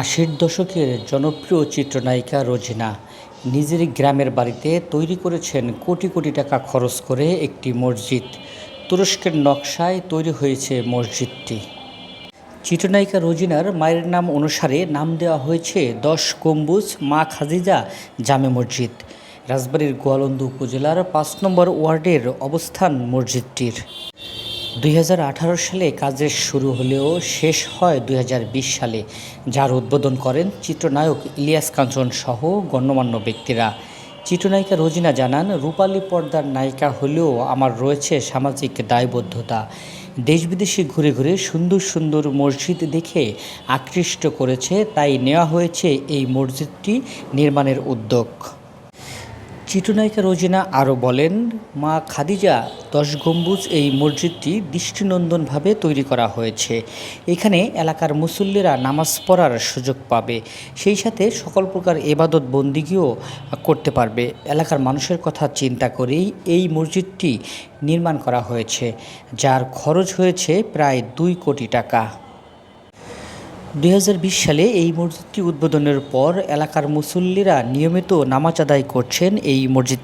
আশির দশকের জনপ্রিয় চিত্রনায়িকা রোজিনা নিজের গ্রামের বাড়িতে তৈরি করেছেন কোটি কোটি টাকা খরচ করে একটি মসজিদ। তুরস্কের নকশায় তৈরি হয়েছে মসজিদটি। চিত্রনায়িকা রোজিনার মায়ের নাম অনুসারে নাম দেওয়া হয়েছে দশ গম্বুজ মা খাজিজা জামে মসজিদ। রাজবাড়ির গোয়ালন্দ উপজেলার পাঁচ নম্বর ওয়ার্ডের অবস্থান মসজিদটির। দুই হাজার আঠারো সালে কাজের শুরু হলেও শেষ হয় দুই হাজার বিশ সালে, যার উদ্বোধন করেন চিত্রনায়ক ইলিয়াস কাঞ্চন সহ গণ্যমান্য ব্যক্তিরা। চিত্রনায়িকা রোজিনা জানান, রূপালী পর্দার নায়িকা হলেও আমার রয়েছে সামাজিক দায়বদ্ধতা। দেশ বিদেশে ঘুরে ঘুরে সুন্দর সুন্দর মসজিদ দেখে আকৃষ্ট করেছে, তাই নেওয়া হয়েছে এই মসজিদটি নির্মাণের উদ্যোগ। চিত্রনায়িকা রোজিনা আরও বলেন, মা খাদিজা দশ গম্বুজ এই মসজিদটি দৃষ্টিনন্দনভাবে তৈরি করা হয়েছে। এখানে এলাকার মুসল্লিরা নামাজ পড়ার সুযোগ পাবে। সেই সাথে সকল প্রকার এবাদত বন্দিগিও করতে পারবে। এলাকার মানুষের কথা চিন্তা করেই এই মসজিদটি নির্মাণ করা হয়েছে, যার খরচ হয়েছে প্রায় দুই কোটি টাকা। দুই হাজার বিশ সালে এই মসজিদটি উদ্বোধনের পর এলাকার মুসল্লিরা নিয়মিত নামাজ আদায় করছেন এই মসজিদ